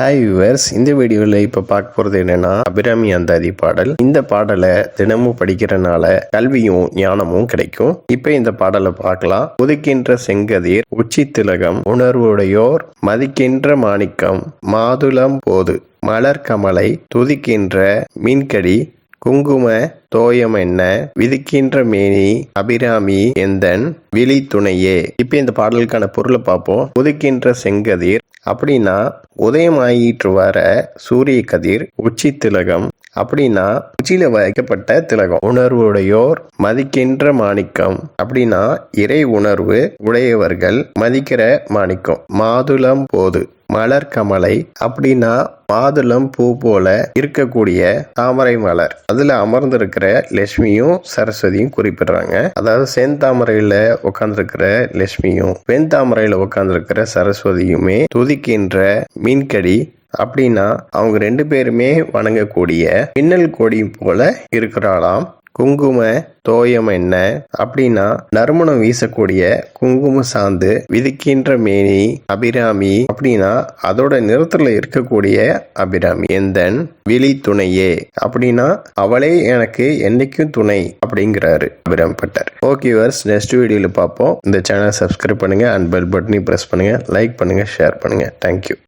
Hi viewers இந்த வீடியோவில் இப்போ பார்க்க போகிறது என்னன்னா அபிராமி அந்தாதி பாடல் இந்த பாடலை தினமும் படிக்கிறனால கல்வியும் ஞானமும் கிடைக்கும். இப்போ இந்த பாடலை பார்க்கலாம். உதிக்கின்ற செங்கதிர் உச்சி திலகம் உணர்வுடையோர் மதிக்கின்ற மாணிக்கம் மாதுளம் போது மலர் கமலை துதிக்கின்ற மீன்கடி குங்கும தோயம் என்ன விதிக்கின்ற மேனி அபிராமி எந்தன் விழி துணையே. இப்போ இந்த பாடலுக்கான பொருளை பார்ப்போம். உதிக்கின்ற செங்கதிர் அப்படின்னா உதயமாயிற்று வர சூரிய கதிர் உச்சி திலகம். அப்படின்னா உச்சியில வைக்கப்பட்ட திலகம். உணர்வுடையோர் மதிக்கின்ற மாணிக்கம். அப்படின்னா இறை உணர்வு உடையவர்கள் மதிக்கிற மாணிக்கம். மாதுளம் போது. மலர் கமலை அப்படின்னா மாதுளம் பூ போல இருக்கக்கூடிய தாமரை மலர். அதுல அமர்ந்திருக்கிற லட்சுமியும் சரஸ்வதியும் குறிப்பிடுறாங்க. அதாவது செந்தாமரையில உட்கார்ந்துருக்கிற லட்சுமியும் வெண்தாமரையில உட்கார்ந்துருக்கிற சரஸ்வதியுமே துதிக்கின்ற மீன்கடி அப்படின்னா அவங்க ரெண்டு பேருமே வணங்கக்கூடிய மின்னல் கொடி போல இருக்கிறாளாம். குங்கும தோயம் என்ன? அப்படின்னா நறுமணம் வீசக்கூடிய குங்கும சாந்து விதிக்கின்ற மேனி அபிராமி. அப்படின்னா அதோட நிறத்துல இருக்கக்கூடிய அபிராமி. எந்தன்? விழி துணையே. அப்படின்னா அவளே எனக்கு என்னைக்கும் துணை அப்படிங்கிறாரு Abhirami Bhattar. Okay viewers next வீடியோவில் பார்ப்போம். இந்த சேனல் சப்ஸ்கிரைப் பண்ணுங்க. அண்ட் பெல் பட்டனையும் ப்ரெஸ் பண்ணுங்க. லைக் பண்ணுங்க ஷேர் பண்ணுங்க. Thank you